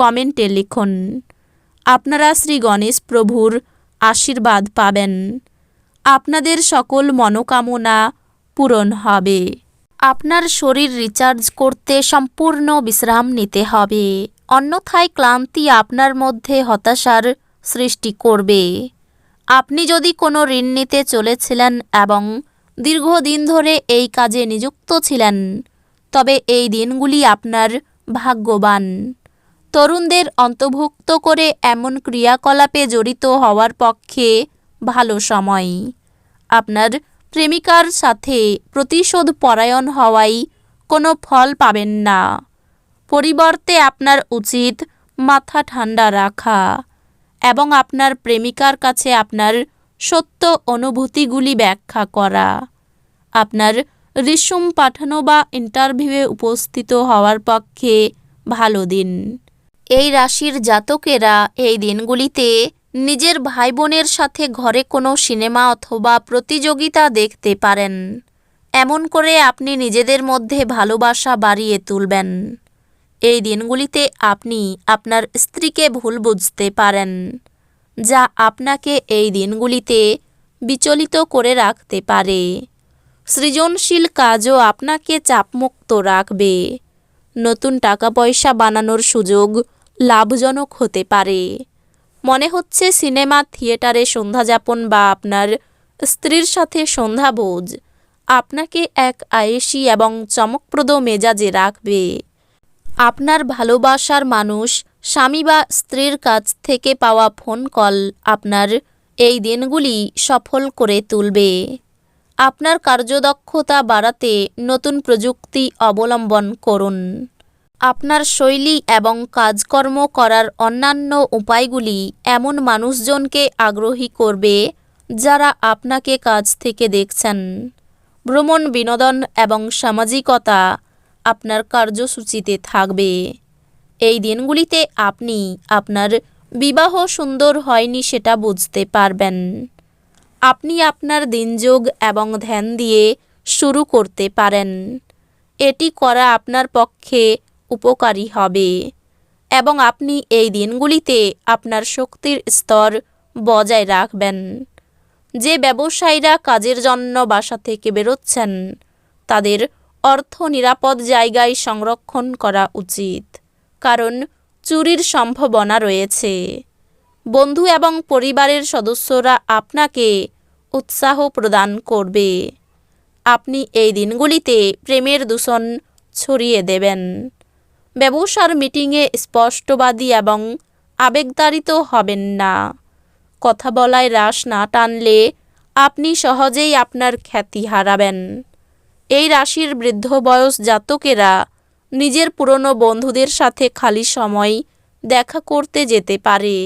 কমেন্টে লিখুন, আপনারা শ্রী গণেশ প্রভুর আশীর্বাদ পাবেন। আপনাদের সকল মনোকামনা পূরণ হবে। আপনার শরীর রিচার্জ করতে সম্পূর্ণ বিশ্রাম নিতে হবে। অন্যথায় ক্লান্তি আপনার মধ্যে হতাশার সৃষ্টি করবে। আপনি যদি কোনো ঋণ নিতে চলেছিলেন এবং দীর্ঘদিন ধরে এই কাজে নিযুক্ত ছিলেন, তবে এই দিনগুলি আপনার ভাগ্যবান। তরুণদের অন্তর্ভুক্ত করে এমন ক্রিয়াকলাপে জড়িত হওয়ার পক্ষে ভালো সময়। আপনার প্রেমিকার সাথে প্রতিশোধ পরায়ণ হওয়াই কোনো ফল পাবেন না। পরিবর্তে আপনার উচিত মাথা ঠান্ডা রাখা এবং আপনার প্রেমিকার কাছে আপনার সত্য অনুভূতিগুলি ব্যাখ্যা করা। আপনার রিসুম পাঠানো বা ইন্টারভিউয়ে উপস্থিত হওয়ার পক্ষে ভালো দিন। এই রাশির জাতকেরা এই দিনগুলিতে নিজের ভাই বোনের সাথে ঘরে কোনো সিনেমা অথবা প্রতিযোগিতা দেখতে পারেন। এমন করে আপনি নিজেদের মধ্যে ভালোবাসা বাড়িয়ে তুলবেন। এই দিনগুলিতে আপনি আপনার স্ত্রীকে ভুল বুঝতে পারেন, যা আপনাকে এই দিনগুলিতে বিচলিত করে রাখতে পারে। সৃজনশীল কাজও আপনাকে চাপমুক্ত রাখবে। নতুন টাকা পয়সা বানানোর সুযোগ লাভজনক হতে পারে। মনে হচ্ছে সিনেমা, থিয়েটারে সন্ধ্যাযাপন বা আপনার স্ত্রীর সাথে সন্ধ্যাভোজ আপনাকে এক আয়েসি এবং চমকপ্রদ মেজাজে রাখবে। আপনার ভালোবাসার মানুষ, স্বামী বা স্ত্রীর কাছ থেকে পাওয়া ফোন কল আপনার এই দিনগুলি সফল করে তুলবে। আপনার কার্যদক্ষতা বাড়াতে নতুন প্রযুক্তি অবলম্বন করুন। আপনার শৈলী এবং কাজকর্ম করার অন্যান্য উপায়গুলি এমন মানুষজনকে আগ্রহী করবে যারা আপনাকে কাজ থেকে দেখছেন। ভ্রমণ বিনোদন এবং সামাজিকতা আপনার কার্যসূচিতে থাকবে। এই দিনগুলিতে আপনি আপনার বিবাহ সুন্দর হয়নি সেটা বুঝতে পারবেন। আপনি আপনার দিনযোগ এবং ধ্যান দিয়ে শুরু করতে পারেন। এটি করা আপনার পক্ষে উপকারী হবে। এবং আপনি এই দিনগুলিতে আপনার শক্তির স্তর বজায় রাখবেন। যে ব্যবসায়ীরা কাজের জন্য বাসা থেকে বেরোচ্ছেন, তাদের অর্থ নিরাপদ জায়গায় সংরক্ষণ করা উচিত। কারণ চুরির সম্ভাবনা রয়েছে। বন্ধু এবং পরিবারের সদস্যরা আপনাকে উৎসাহ প্রদান করবে। আপনি এই দিনগুলিতে প্রেমের দূষণ ছড়িয়ে দেবেন। ব্যবসার মিটিংয়ে স্পষ্টবাদী এবং আবেগতাড়িত হবেন না। কথা বলায় রাশ না টানলে আপনি সহজেই আপনার খ্যাতি হারাবেন। এই রাশির বৃদ্ধ বয়স জাতকেরা নিজের পুরনো বন্ধুদের সাথে খালি সময় দেখা করতে যেতে পারে।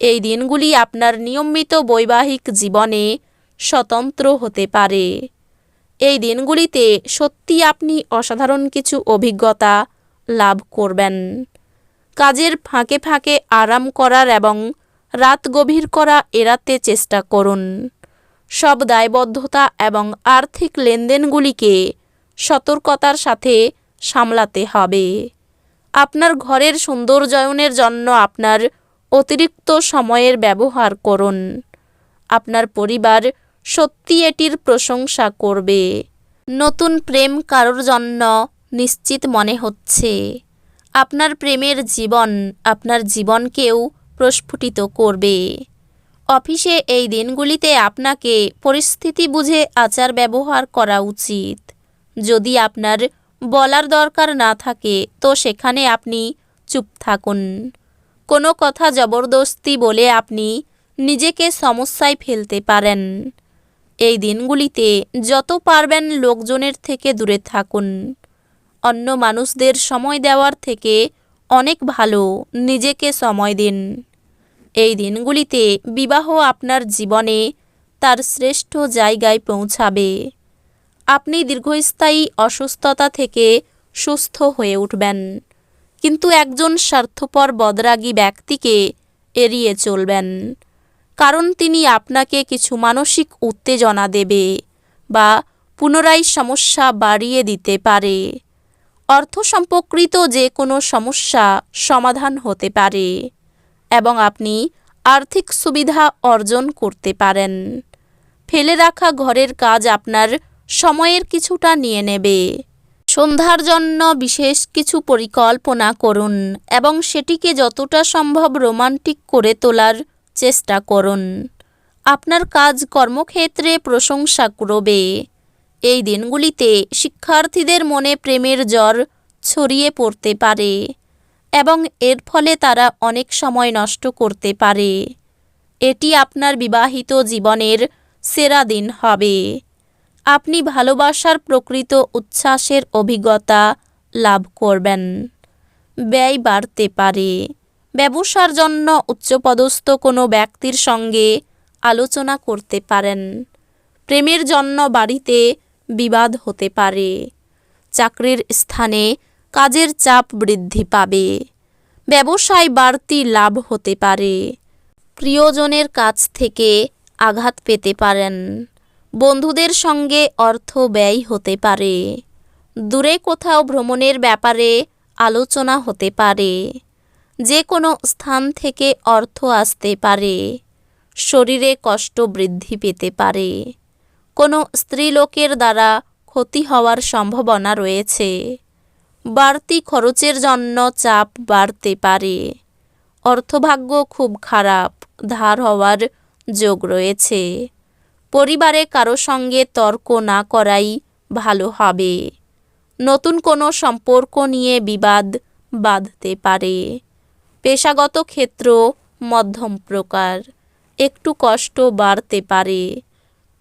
এই দিনগুলি আপনার নিয়মিত বৈবাহিক জীবনে স্বতন্ত্র হতে পারে। এই দিনগুলিতে সত্যি আপনি অসাধারণ কিছু অভিজ্ঞতা লাভ করবেন। কাজের ফাঁকে ফাঁকে আরাম করার এবং রাত গভীর করা এড়াতে চেষ্টা করুন। সব দায়বদ্ধতা এবং আর্থিক লেনদেনগুলিকে সতর্কতার সাথে সামলাতে হবে। আপনার ঘরের সৌন্দর্যায়নের জন্য আপনার অতিরিক্ত সময়ের ব্যবহার করুন। আপনার পরিবার সত্যি এটির প্রশংসা করবে। নতুন প্রেম কারোর জন্য নিশ্চিত মনে হচ্ছে। আপনার প্রেমের জীবন আপনার জীবনকেও প্রস্ফুটিত করবে। অফিসে এই দিনগুলিতে আপনাকে পরিস্থিতি বুঝে আচার ব্যবহার করা উচিত। যদি আপনার বলার দরকার না থাকে, তো সেখানে আপনি চুপ থাকুন। কোনো কথা জবরদস্তি বলে আপনি নিজেকে সমস্যায় ফেলতে পারেন। এই দিনগুলিতে যত পারবেন লোকজনের থেকে দূরে থাকুন। অন্য মানুষদের সময় দেওয়ার থেকে অনেক ভালো, নিজেকে সময় দিন। এই দিনগুলিতে বিবাহ আপনার জীবনে তার শ্রেষ্ঠ জায়গায় পৌঁছাবে। আপনি দীর্ঘস্থায়ী অসুস্থতা থেকে সুস্থ হয়ে উঠবেন। কিন্তু একজন স্বার্থপর বদরাগী ব্যক্তিকে এড়িয়ে চলবেন। কারণ তিনি আপনাকে কিছু মানসিক উত্তেজনা দেবে বা পুনরায় সমস্যা বাড়িয়ে দিতে পারে। অর্থ সম্পর্কিত যে কোনো সমস্যা সমাধান হতে পারে এবং আপনি আর্থিক সুবিধা অর্জন করতে পারেন। ফেলে রাখা ঘরের কাজ আপনার সময়ের কিছুটা নিয়ে নেবে। সন্ধ্যার জন্য বিশেষ কিছু পরিকল্পনা করুন এবং সেটিকে যতটা সম্ভব রোমান্টিক করে তোলার চেষ্টা করুন। আপনার কাজ কর্মক্ষেত্রে প্রশংসা করবে এই দিনগুলিতে শিক্ষার্থীদের মনে প্রেমের জ্বর ছড়িয়ে পড়তে পারে এবং এর ফলে তারা অনেক সময় নষ্ট করতে পারে। এটি আপনার বিবাহিত জীবনের সেরা দিন হবে। আপনি ভালোবাসার প্রকৃত উচ্ছ্বাসের অভিজ্ঞতা লাভ করবেন। ব্যয় বাড়তে পারে। ব্যবসার জন্য উচ্চপদস্থ কোনো ব্যক্তির সঙ্গে আলোচনা করতে পারেন। প্রেমের জন্য বাড়িতে বিবাদ হতে পারে। চাকরির স্থানে কাজের চাপ বৃদ্ধি পাবে। ব্যবসায় বাড়তি লাভ হতে পারে। প্রিয়জনের কাছ থেকে আঘাত পেতে পারেন। বন্ধুদের সঙ্গে অর্থ ব্যয় হতে পারে। দূরে কোথাও ভ্রমণের ব্যাপারে আলোচনা হতে পারে। যে কোনো স্থান থেকে অর্থ আসতে পারে। শরীরে কষ্ট বৃদ্ধি পেতে পারে। কোনো স্ত্রীলোকের দ্বারা ক্ষতি হওয়ার সম্ভাবনা রয়েছে। বাড়তি খরচের জন্য চাপ বাড়তে পারে। অর্থভাগ্য খুব খারাপ ধার হওয়ার যোগ রয়েছে। পরিবারে কারও সঙ্গে তর্ক না করাই ভালো হবে। নতুন কোনো সম্পর্ক নিয়ে বিবাদ বাঁধতে পারে। পেশাগত ক্ষেত্র মধ্যম প্রকার, একটু কষ্ট বাড়তে পারে।